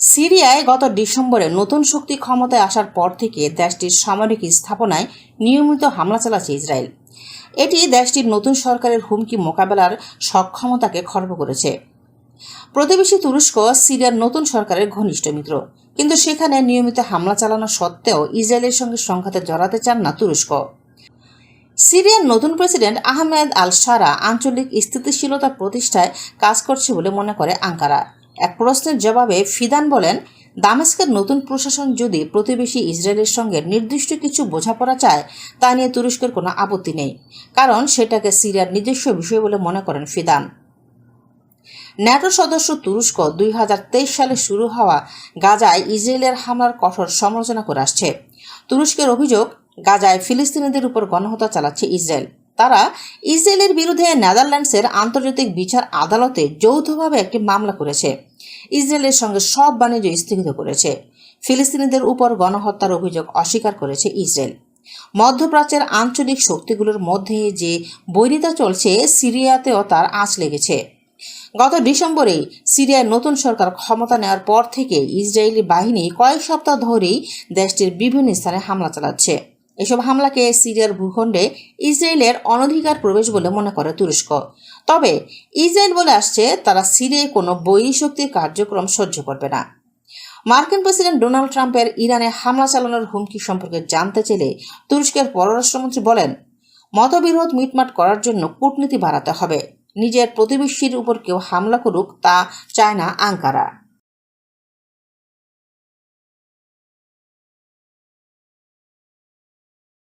সিরিয়ায় গত ডিসেম্বরে নতুন শক্তি ক্ষমতায় আসার পর থেকে দেশটির সামরিক স্থাপনায় নিয়মিত হামলা চালাচ্ছে ইসরায়েল। এটি দেশটির নতুন সরকারের হুমকি মোকাবেলার সক্ষমতাকে খর্ব করেছে। প্রতিবেশী তুরস্ক সিরিয়ার নতুন সরকারের ঘনিষ্ঠ মিত্র। কিন্তু সেখানে নিয়মিত হামলা চালানো সত্ত্বেও ইসরায়েলের সঙ্গে সংঘাতে জড়াতে চান না তুরস্ক। সিরিয়ার নতুন প্রেসিডেন্ট আহমেদ আল সারা আঞ্চলিক স্থিতিশীলতা প্রতিষ্ঠায় কাজ করছে বলে মনে করে আঙ্কারা। এক প্রশ্নের জবাবে ফিদান বলেন, দামেস্কের নতুন প্রশাসন যদি প্রতিবেশী ইসরায়েলের সঙ্গে নির্দিষ্ট কিছু বোঝাপড়া চায়, তা নিয়ে তুরস্কের কোনো আপত্তি নেই। কারণ সেটাকে সিরিয়ার নিজস্ব বিষয় বলে মনে করেন ফিদান। ন্যাটো সদস্য তুরস্ক দুই হাজার তেইশ সালে শুরু হওয়া গাজায় ইসরায়েলের হামলার কঠোর সমালোচনা করে আসছে। তুরস্কের অভিযোগ, গাজায় ফিলিস্তিনিদের উপর গণহত্যা চালাচ্ছে ইসরায়েল। তারা ইসরায়েলের বিরুদ্ধে নেদারল্যান্ডসের আন্তর্জাতিক বিচার আদালতে যৌথভাবে একটি মামলা করেছে। ইসরায়েলের সঙ্গে সব বাণিজ্য স্থগিত করেছে। ফিলিস্তিনিদের উপর গণহত্যার অভিযোগ অস্বীকার করেছে ইসরায়েল। মধ্যপ্রাচ্যের আঞ্চলিক শক্তিগুলোর মধ্যে যে বৈরিতা চলছে সিরিয়াতেও তার আঁচ লেগেছে। গত ডিসেম্বরেই সিরিয়ার নতুন সরকার ক্ষমতা নেওয়ার পর থেকে ইসরায়েলি বাহিনী কয়েক সপ্তাহ ধরেই দেশটির বিভিন্ন স্থানে হামলা চালাচ্ছে। এসব হামলাকে সিরিয়ার ভূখণ্ডে ইসরায়েলের অনধিকার প্রবেশ বলে মনে করে তুরস্ক। তবে ইসরায়েল বলে আসছে, তারা সিরিয়ায় কোনো বৈরী শক্তির কার্যক্রম সহ্য করবে না। মার্কিন প্রেসিডেন্ট ডোনাল্ড ট্রাম্পের ইরানে হামলা চালানোর হুমকি সম্পর্কে জানতে চাইলে তুরস্কের পররাষ্ট্রমন্ত্রী বলেন, মতবিরোধ মিটমাট করার জন্য কূটনীতি বাড়াতে হবে। নিজের প্রতিবেশীর উপর কেউ হামলা করুক তা চায় না আঙ্কারা।